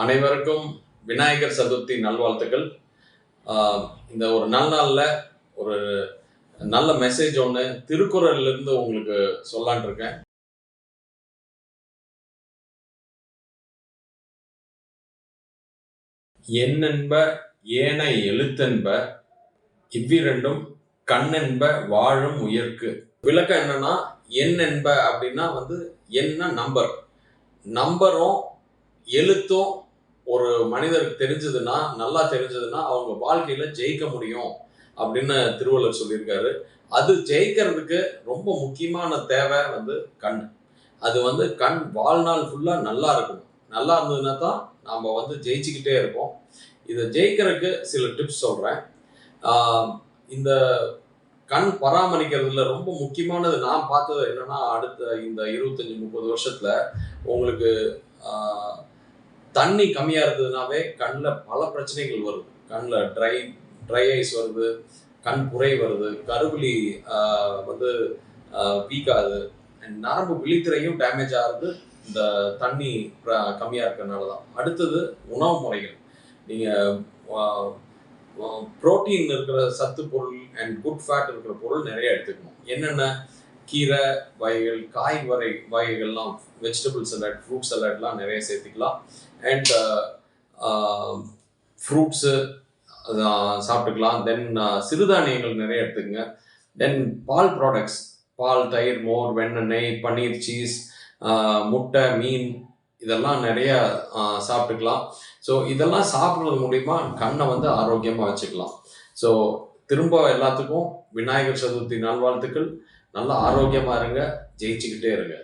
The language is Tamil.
அனைவருக்கும் விநாயகர் சதுர்த்தி நல்வாழ்த்துக்கள். இந்த ஒரு நல்ல நாளில் ஒரு நல்ல மெசேஜ் ஒன்று திருக்குறள்ல இருந்து உங்களுக்கு சொல்லான் இருக்கேன். எண்ணென்ப ஏனை எழுத்தென்ப இவ்விரண்டும் கண்ணென்ப வாழும் உயர்க்கு. விளக்கம் என்னன்னா என்னென்ப என்ப அப்படின்னா வந்து என்ன நம்பர் நம்பரும் எழுத்தும் ஒரு மனிதருக்கு தெரிஞ்சதுன்னா நல்லா தெரிஞ்சதுன்னா அவங்க வாழ்க்கையில ஜெயிக்க முடியும் அப்படின்னு திருவள்ளுவர் சொல்லியிருக்காரு. அது ஜெயிக்கிறதுக்கு ரொம்ப முக்கியமான தேவை வந்து கண். அது வந்து கண் வாழ்நாள் ஃபுல்லா நல்லா இருக்கணும். நல்லா இருந்ததுன்னா தான் நாம் வந்து ஜெயிச்சுக்கிட்டே இருப்போம். இதை ஜெயிக்கிறதுக்கு சில டிப்ஸ் சொல்கிறேன் இந்த கண் பராமரிக்கிறதுல ரொம்ப முக்கியமானது நான் பார்த்தது என்னன்னா அடுத்த இந்த இருபத்தஞ்சி முப்பது வருஷத்துல உங்களுக்கு தண்ணி கம்மியாக இருந்ததுனாவே கண்ணில் பல பிரச்சனைகள் வருது. கண்ணில் ட்ரை ட்ரை ஐஸ் வருது கண் புரை வருது கருவிழி வந்து வீக் நரம்பு விழித்திரையும் டேமேஜ் ஆகுது. இந்த தண்ணி கம்மியாக இருக்கிறதுனால தான் அடுத்தது உணவு முறைகள். நீங்கள் புரோட்டீன் இருக்கிற சத்து பொருள் அண்ட் குட் ஃபேட் இருக்கிற பொருள் நிறைய எடுத்துக்கணும். என்னென்ன? கீரை வகைகள் காய் வரை வகைகள்லாம் வெஜிடபிள் சலாட் ஃப்ரூட் சலாட்லாம் நிறைய சேர்த்துக்கலாம். Uh, uh, அண்ட் ஃப்ரூட்ஸு சாப்பிட்டுக்கலாம். தென் uh, சிறுதானியங்கள் நிறைய எடுத்துக்கங்க. தென் பால் ப்ராடக்ட்ஸ் பால் தயிர் மோர் வெண்ணெய் பன்னீர் சீஸ் முட்டை மீன் இதெல்லாம் நிறைய சாப்பிட்டுக்கலாம். ஸோ இதெல்லாம் சாப்பிட்றது மூலிமா கண்ணை வந்து ஆரோக்கியமாக வச்சுக்கலாம். ஸோ திரும்ப எல்லாத்துக்கும் விநாயகர் சதுர்த்தி நல்வாழ்த்துக்கள். நல்லா ஆரோக்கியமாக இருங்க. ஜெயிச்சுக்கிட்டே இருங்க.